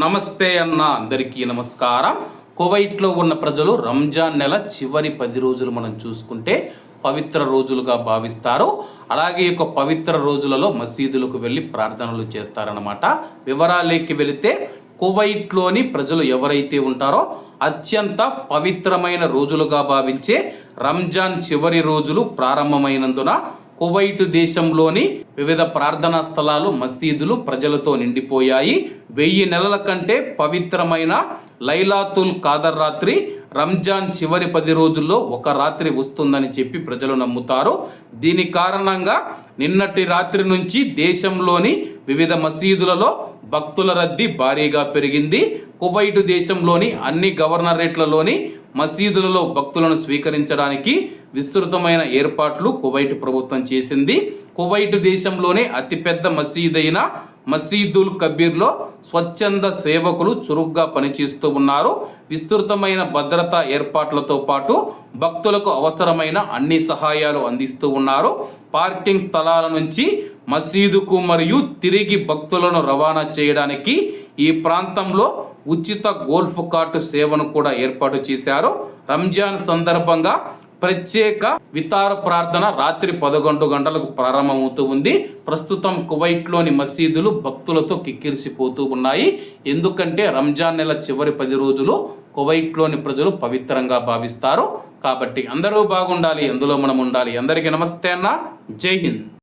నమస్తే అన్న అందరికీ నమస్కారం. కువైట్లో ఉన్న ప్రజలు రంజాన్ నెల చివరి పది రోజులు మనం చూసుకుంటే పవిత్ర రోజులుగా భావిస్తారు. అలాగే ఈ యొక్క పవిత్ర రోజులలో మసీదులకు వెళ్ళి ప్రార్థనలు చేస్తారన్నమాట. వివరాలేకి వెళితే కువైట్లోని ప్రజలు ఎవరైతే ఉంటారో అత్యంత పవిత్రమైన రోజులుగా భావించే రంజాన్ చివరి రోజులు ప్రారంభమైనందున కువైట్ దేశంలోని వివిధ ప్రార్థనా స్థలాలు మసీదులు ప్రజలతో నిండిపోయాయి. వెయ్యి నెలల కంటే పవిత్రమైన లైలాతుల్ కాదర్ రాత్రి రంజాన్ చివరి పది రోజుల్లో ఒక రాత్రి వస్తుందని చెప్పి ప్రజలు నమ్ముతారు. దీని కారణంగా నిన్నటి రాత్రి నుంచి దేశంలోని వివిధ మసీదులలో భక్తుల రద్దీ భారీగా పెరిగింది. కువైటు దేశంలోని అన్ని గవర్నరేట్లలోని మసీదులలో భక్తులను స్వీకరించడానికి విస్తృతమైన ఏర్పాట్లు కువైట్ ప్రభుత్వం చేసింది. కువైట్ దేశంలోనే అతిపెద్ద మసీదైన మసీదుల్ కబీర్లో స్వచ్ఛంద సేవకులు చురుగ్గా పనిచేస్తూ ఉన్నారు. విస్తృతమైన భద్రతా ఏర్పాట్లతో పాటు భక్తులకు అవసరమైన అన్ని సహాయాలు అందిస్తూ ఉన్నారు. పార్కింగ్ స్థలాల నుంచి మసీదుకు మరియు తిరిగి భక్తులను రవాణా చేయడానికి ఈ ప్రాంతంలో ఉచిత గోల్ఫ్ కార్టు సేవను కూడా ఏర్పాటు చేశారు. రంజాన్ సందర్భంగా ప్రత్యేక వితార ప్రార్థన రాత్రి పదకొండు గంటలకు ప్రారంభమవుతూ ఉంది. ప్రస్తుతం కువైట్లోని మసీదులు భక్తులతో కిక్కిరిసిపోతూ ఉన్నాయి. ఎందుకంటే రంజాన్ నెల చివరి పది రోజులు కువైట్లోని ప్రజలు పవిత్రంగా భావిస్తారు. కాబట్టి అందరూ బాగుండాలి అందులో మనం ఉండాలి. అందరికీ నమస్తే అన్న. జై హింద్.